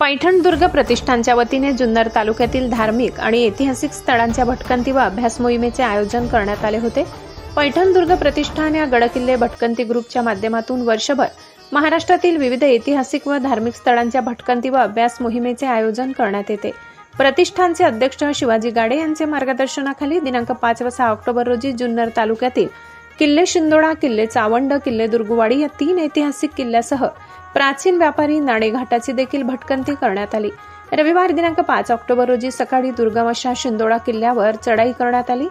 पैठण दुर्ग प्रतिष्ठानच्या वतीने जुन्नर तालुक्यातील धार्मिक आणि ऐतिहासिक स्थळांच्या भटकंती व अभ्यास मोहिमेचे आयोजन करण्यात आले होते. पैठण दुर्ग प्रतिष्ठान या गडकिल्ले भटकंती ग्रुपच्या माध्यमातून वर्षभर महाराष्ट्रातील विविध ऐतिहासिक व धार्मिक स्थळांच्या भटकंती व अभ्यास मोहिमेचे आयोजन करण्यात येते. प्रतिष्ठानचे अध्यक्ष शिवाजी गाडे यांचे मार्गदर्शनाखाली दिनांक पाच व सहा ऑक्टोबर रोजी जुन्नर तालुक्यातील किल्ले शिंदोडा किल्ले चावंड किल्ले दुर्गवाडी या तीन ऐतिहासिक किल्ल्यासह प्राचीन व्यापारी नाणेघाटाची देखील भटकंती करण्यात आली. रविवार दिनांक पाच ऑक्टोबर रोजी सकाळी दुर्गम अशा शिंदोडा किल्ल्यावर चढाई करण्यात आली.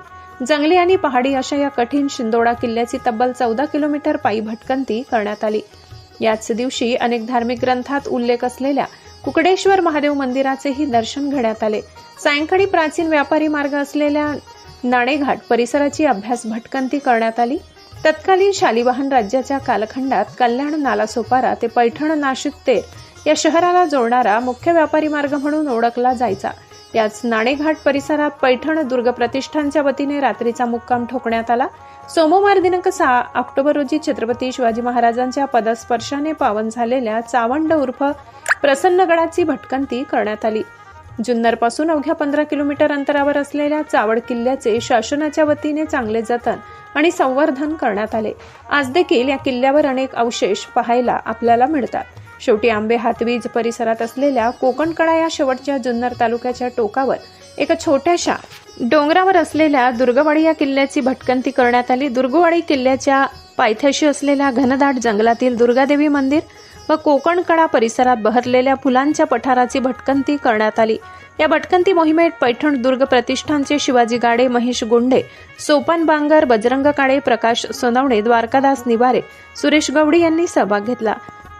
जंगली आणि पहाडी अशा या कठीण शिंदोडा किल्ल्याची तब्बल चौदा किलोमीटर पायी भटकंती करण्यात आली. याच दिवशी अनेक धार्मिक ग्रंथात उल्लेख असलेल्या कुकडेश्वर महादेव मंदिराचेही दर्शन घेण्यात आले. सायंकाळी प्राचीन व्यापारी मार्ग असलेल्या नाणेघाट परिसराची अभ्यास भटकंती करण्यात आली. तत्कालीन शालिवाहन राज्याच्या कालखंडात कल्याण नालासोपारा ते पैठण नाशिक तेर या शहराला जोडणारा मुख्य व्यापारी मार्ग म्हणून ओळखला जायचा. याच नाणेघाट परिसरात पैठण दुर्ग प्रतिष्ठानच्या वतीने रात्रीचा मुक्काम ठोकण्यात आला. सोमवार दिनांक सहा ऑक्टोबर रोजी छत्रपती शिवाजी महाराजांच्या पदस्पर्शाने पावन झालेल्या चावंड उर्फ प्रसन्नगडाची भटकंती करण्यात आली. जुन्नरपासून अवघ्या पंधरा किलोमीटर अंतरावर असलेल्या चावड किल्ल्याचे शासनाच्या वतीने चांगले जतन आणि संवर्धन करण्यात आले. आज देखील या किल्ल्यावर अनेक अवशेष पाहायला आपल्याला मिळतात. शेवटी आंबे हातवीज परिसरात असलेल्या कोकणकडा या शेवटच्या जुन्नर तालुक्याच्या टोकावर एका छोट्याशा डोंगरावर असलेल्या दुर्गवाडी या किल्ल्याची भटकंती करण्यात आली. दुर्गवाडी किल्ल्याच्या पायथ्याशी असलेल्या घनदाट जंगलातील दुर्गादेवी मंदिर व कोकणकडा परिसरात बहरलेल्या फुलांच्या पठाराची भटकंती करण्यात आली. या भटकंती मोहिमेत पैठण दुर्ग प्रतिष्ठानचे शिवाजी गाडे महेश गुंडे सोपान बांगर बजरंग काळे प्रकाश सोनवणे द्वारकादास निवारे सुरेश गवडी यांनी सहभाग घेतला.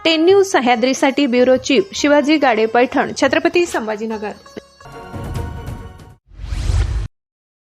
टेन न्यूज सह्याद्रीसाठी ब्युरो चीफ शिवाजी गाडे पैठण छत्रपती संभाजीनगर.